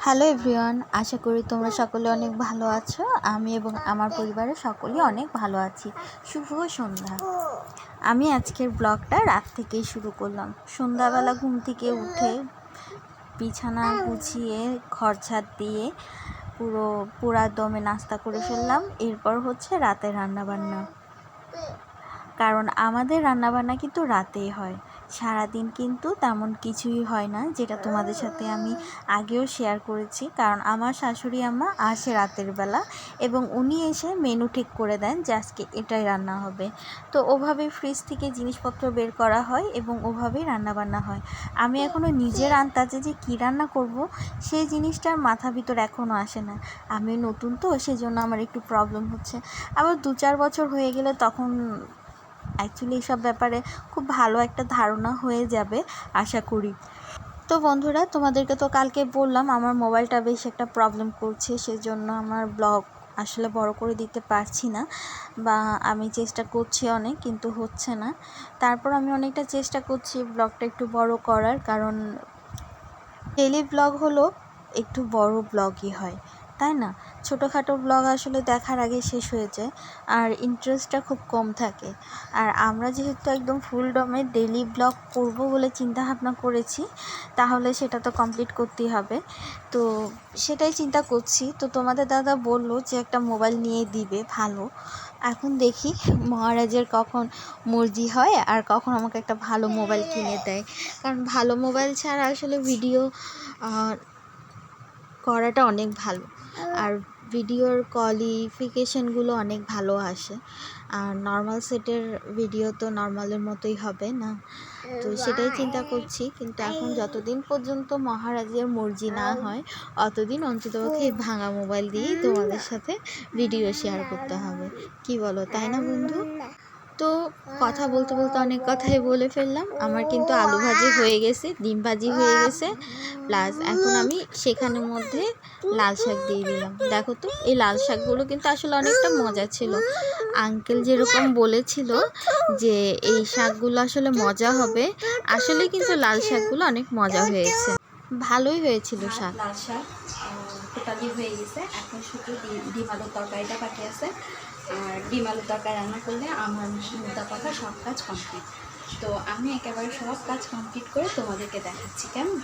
Hello everyone আশা করি তোমরা সকলে অনেক ভালো আছো। আমি এবং আমার পরিবারের সকলেই অনেক ভালো আছি। শুভ সন্ধ্যা। আমি আজকের ব্লগটা রাত থেকেই শুরু করলাম। সন্ধ্যাবেলা ঘুম থেকে উঠে বিছানা গুছিয়ে, ঘর ছাদ দিয়ে পুরো পুরা দমে নাস্তা করে ফেললাম। এরপর হচ্ছে রাতে রান্নাবান্না। কারণ আমাদের রান্নাবান্না কিন্তু রাতেই হয়। সারাদিন কিন্তু তেমন কিছুই হয় না, যেটা তোমাদের সাথে আমি আগেও শেয়ার করেছি। কারণ আমার শাশুড়ি আম্মা আসে রাতের বেলা এবং উনি এসে মেনু ঠিক করে দেন যে আজকে এটাই রান্না হবে। তো ওভাবে ফ্রিজ থেকে জিনিসপত্র বের করা হয় এবং ওভাবেই রান্নাবান্না হয়। আমি এখনও নিজের আন্দাজে যে কী রান্না করব, সেই জিনিসটার মাথা ভিতর এখনও আসে না। আমি নতুন তো, সেজন্য আমার একটু প্রবলেম হচ্ছে। আবার দু চার বছর হয়ে গেলে তখন অ্যাকচুয়ালি এসব ব্যাপারে খুব ভালো একটা ধারণা হয়ে যাবে, আশা করি। তো বন্ধুরা, তোমাদেরকে তো কালকে বললাম, আমার মোবাইলটা বেশ একটা প্রবলেম করছে, সেজন্য আমার ব্লগ আসলে বড় করে দিতে পারছি না, বা আমি চেষ্টা করছি অনেক, কিন্তু হচ্ছে না। তারপর আমি অনেকটা চেষ্টা করছি ব্লগটা একটু বড় করার, কারণ ডেলি ব্লগ হলো একটু বড় ব্লগই হয়। তাই না? ছোটোখাটো ব্লগ আসলে দেখার আগে শেষ হয়ে যায়, আর ইন্টারেস্টটা খুব কম থাকে। আর আমরা যেহেতু একদম ফুল ডমে ডেলি ব্লগ করব বলে চিন্তা ভাবনা করেছি, তাহলে সেটা তো কমপ্লিট করতেই হবে। তো সেটাই চিন্তা করছি। তো তোমাদের দাদা বলল যে একটা মোবাইল নিয়ে দিবে, ভালো। এখন দেখি মহারাজের কখন মর্জি হয়, আর কখন আমাকে একটা ভালো মোবাইল কিনে দেয়। কারণ ভালো মোবাইল ছাড়া আসলে ভিডিও করাটা অনেক ভালো। আর ভিডিওর কোয়ালিফিকেশানগুলো অনেক ভালো আসে। আর নর্মাল সেটের ভিডিও তো নর্মালের মতোই হবে না? তো সেটাই চিন্তা করছি, কিন্তু এখন যতদিন পর্যন্ত মহারাজের মর্জি না হয়, অতদিন অন্ততপক্ষে এই ভাঙা মোবাইল দিয়েই তোমাদের সাথে ভিডিও শেয়ার করতে হবে। কি বলো, তাই না বন্ধু? তো কথা বলতে বলতে অনেক কথাই বলে ফেললাম। আমার কিন্তু আলু ভাজি হয়ে গেছে, ডিম ভাজি হয়ে গেছে। প্লাস এখন আমি সেখানের মধ্যে লাল শাক দিয়ে দিলাম। দেখো তো, এই লাল শাকগুলো কিন্তু আসলে অনেকটা মজা ছিল। আঙ্কেল যেরকম বলেছিল যে এই শাকগুলো আসলে মজা হবে, আসলে কিন্তু লাল শাকগুলো অনেক মজা হয়েছে। ভালোই হয়েছিল শাক। লাল শাক টোটালি হয়ে গেছে। এখন শুধু ডিম আলুর তরকারিটা বাকি আছে। আর ডিম আলুর তরকারি রান্না করলে আমার মোদ্দা কথা সব কাজ কমপ্লিট তো আমি একেবারে সব কাজ কমপ্লিট করে তোমাদেরকে দেখাচ্ছি কেমন?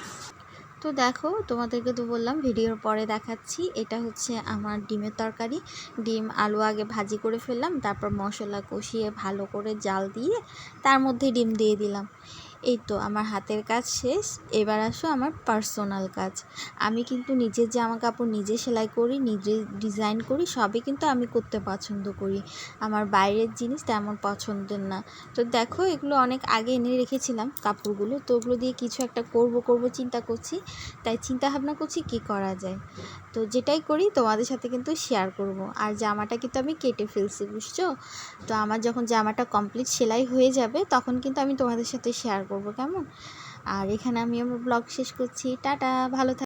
তো দেখো তোমাদেরকে তো বললাম ভিডিওর পরে দেখাচ্ছি। এটা হচ্ছে আমার ডিমের তরকারি। ডিম আলু আগে ভাজি করে ফেললাম তারপর মশলা কষিয়ে ভালো করে জাল দিয়ে তার মধ্যে ডিম দিয়ে দিলাম। এই তো আমার হাতের কাজ শেষ, এবার আসো আমার পার্সোনাল কাজ। আমি কিন্তু নিজের জামা কাপড় নিজে সেলাই করি, নিজে ডিজাইন করি, সবই কিন্তু আমি করতে পছন্দ করি। আমার বাইরের জিনিস তেমন পছন্দের না। তো দেখো, এগুলো অনেক আগে এনে রেখেছিলাম কাপড়গুলো, তো ওগুলো দিয়ে কিছু একটা করব করব, চিন্তা করছি। তাই চিন্তা ভাবনা করছি কি করা যায়। তো যেটাই করি, তোমাদের সাথে কিন্তু শেয়ার করব। আর জামাটা কিন্তু আমি কেটে ফেলছি, বুঝছ? তো আমার যখন জামাটা কমপ্লিট সেলাই হয়ে যাবে, তখন কিন্তু আমি তোমাদের সাথে শেয়ার করব কেমন? আর এখানে আমি আমার ব্লগ শেষ করছি। টাটা ভালো থাক